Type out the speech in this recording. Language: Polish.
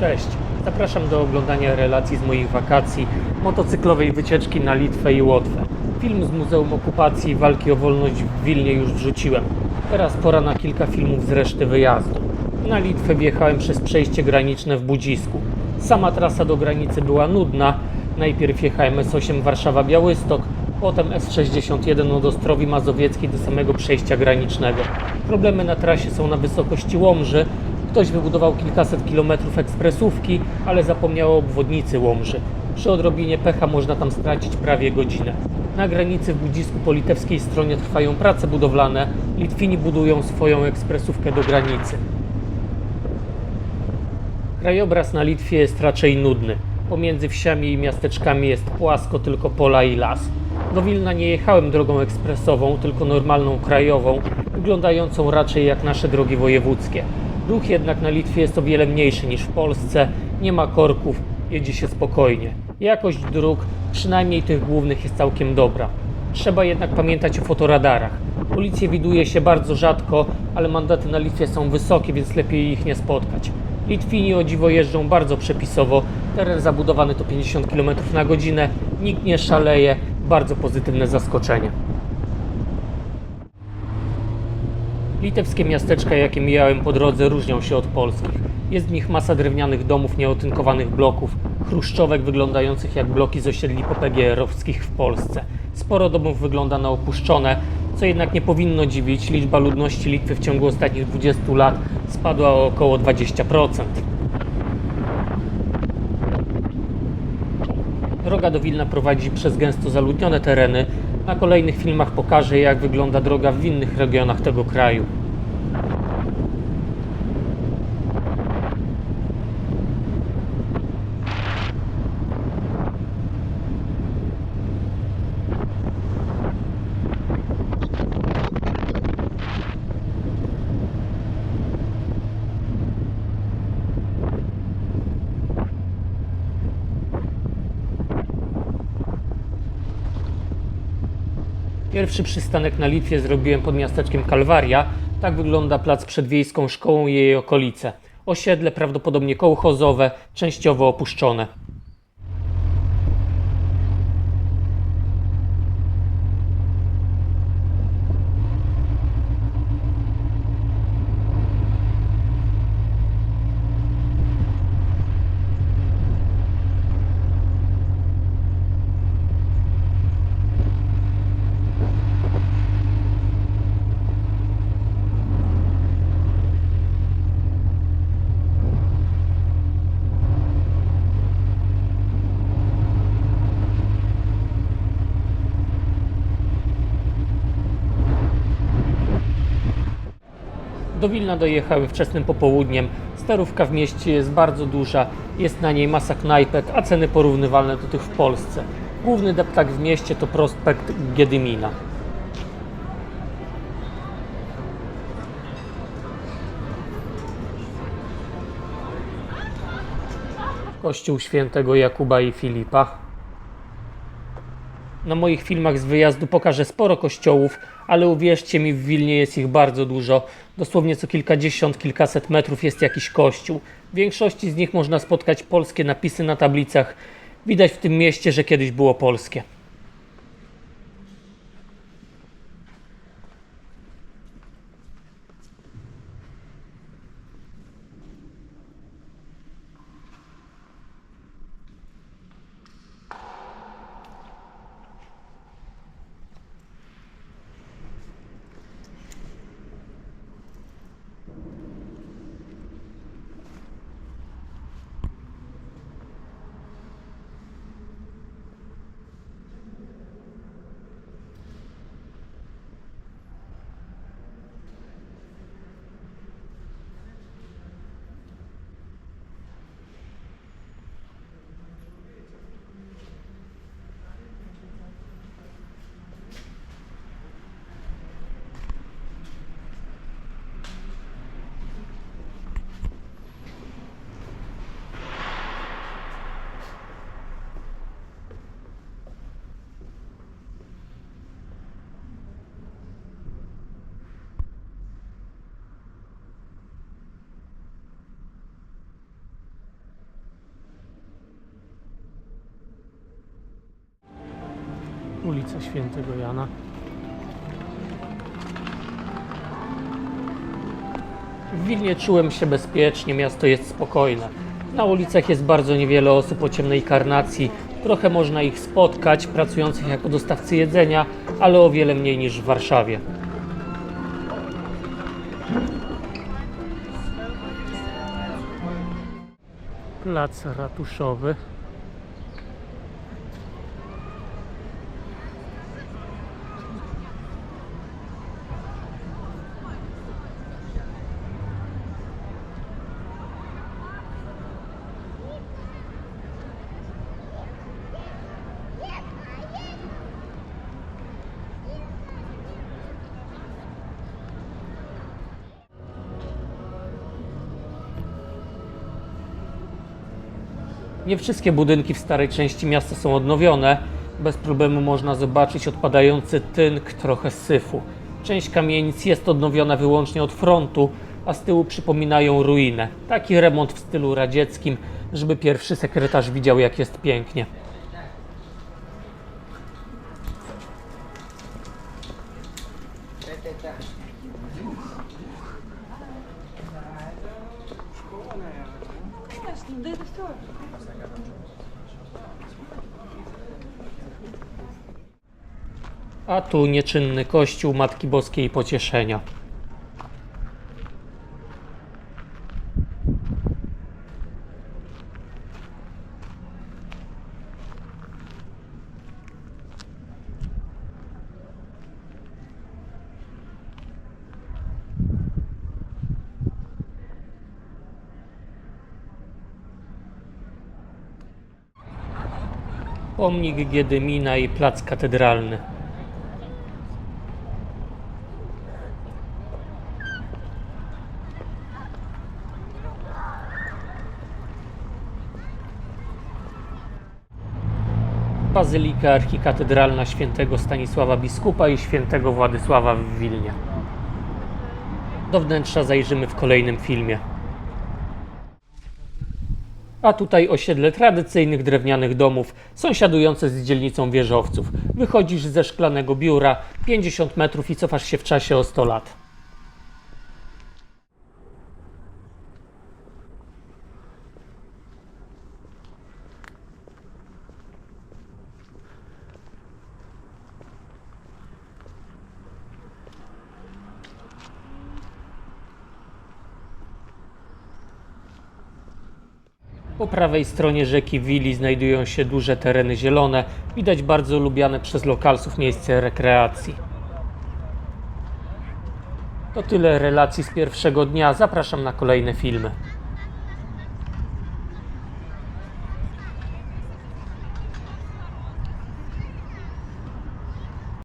Cześć, zapraszam do oglądania relacji z moich wakacji, motocyklowej wycieczki na Litwę i Łotwę. Film z Muzeum Okupacji i Walki o Wolność w Wilnie już wrzuciłem. Teraz pora na kilka filmów z reszty wyjazdu. Na Litwę wjechałem przez przejście graniczne w Budzisku. Sama trasa do granicy była nudna. Najpierw jechałem S8 Warszawa-Białystok, potem S61 od Ostrowi Mazowieckiej do samego przejścia granicznego. Problemy na trasie są na wysokości Łomży, Ktoś wybudował kilkaset kilometrów ekspresówki, ale zapomniał o obwodnicy Łomży. Przy odrobinie pecha można tam stracić prawie godzinę. Na granicy w Budzisku po litewskiej stronie trwają prace budowlane. Litwini budują swoją ekspresówkę do granicy. Krajobraz na Litwie jest raczej nudny. Pomiędzy wsiami i miasteczkami jest płasko, tylko pola i las. Do Wilna nie jechałem drogą ekspresową, tylko normalną krajową, wyglądającą raczej jak nasze drogi wojewódzkie. Ruch jednak na Litwie jest o wiele mniejszy niż w Polsce, nie ma korków, jedzie się spokojnie. Jakość dróg, przynajmniej tych głównych, jest całkiem dobra. Trzeba jednak pamiętać o fotoradarach. Policję widuje się bardzo rzadko, ale mandaty na Litwie są wysokie, więc lepiej ich nie spotkać. Litwini o dziwo jeżdżą bardzo przepisowo, teren zabudowany to 50 km na godzinę, nikt nie szaleje, bardzo pozytywne zaskoczenie. Litewskie miasteczka, jakie mijałem po drodze, różnią się od polskich. Jest w nich masa drewnianych domów, nieotynkowanych bloków, chruszczowek wyglądających jak bloki z osiedli PPGR-owskich w Polsce. Sporo domów wygląda na opuszczone, co jednak nie powinno dziwić. Liczba ludności Litwy w ciągu ostatnich 20 lat spadła o około 20%. Droga do Wilna prowadzi przez gęsto zaludnione tereny. Na kolejnych filmach pokażę, jak wygląda droga w innych regionach tego kraju. Pierwszy przystanek na Litwie zrobiłem pod miasteczkiem Kalwaria. Tak wygląda plac przed wiejską szkołą i jej okolice. Osiedle prawdopodobnie kołchozowe, częściowo opuszczone. Do Wilna dojechałem wczesnym popołudniem. Starówka w mieście jest bardzo duża, jest na niej masa knajpek, a ceny porównywalne do tych w Polsce. Główny deptak w mieście to prospekt Giedymina. Kościół świętego Jakuba i Filipa. Na moich filmach z wyjazdu pokażę sporo kościołów, ale uwierzcie mi, w Wilnie jest ich bardzo dużo. Dosłownie co kilkadziesiąt, kilkaset metrów jest jakiś kościół. W większości z nich można spotkać polskie napisy na tablicach. Widać w tym mieście, że kiedyś było polskie. Ulicę Świętego Jana. W Wilnie czułem się bezpiecznie, miasto jest spokojne. Na ulicach jest bardzo niewiele osób o ciemnej karnacji. Trochę można ich spotkać, pracujących jako dostawcy jedzenia, ale o wiele mniej niż w Warszawie. Plac ratuszowy. Nie wszystkie budynki w starej części miasta są odnowione. Bez problemu można zobaczyć odpadający tynk, trochę syfu. Część kamienic jest odnowiona wyłącznie od frontu, a z tyłu przypominają ruinę. Taki remont w stylu radzieckim, żeby pierwszy sekretarz widział jak jest pięknie. A tu nieczynny kościół Matki Boskiej Pocieszenia. Pomnik Giedymina i plac katedralny. Bazylika archikatedralna świętego Stanisława Biskupa i świętego Władysława w Wilnie. Do wnętrza zajrzymy w kolejnym filmie. A tutaj osiedle tradycyjnych drewnianych domów, sąsiadujące z dzielnicą wieżowców. Wychodzisz ze szklanego biura 50 metrów i cofasz się w czasie o 100 lat. Po prawej stronie rzeki Wili znajdują się duże tereny zielone, widać bardzo lubiane przez lokalsów miejsce rekreacji. To tyle relacji z pierwszego dnia, zapraszam na kolejne filmy.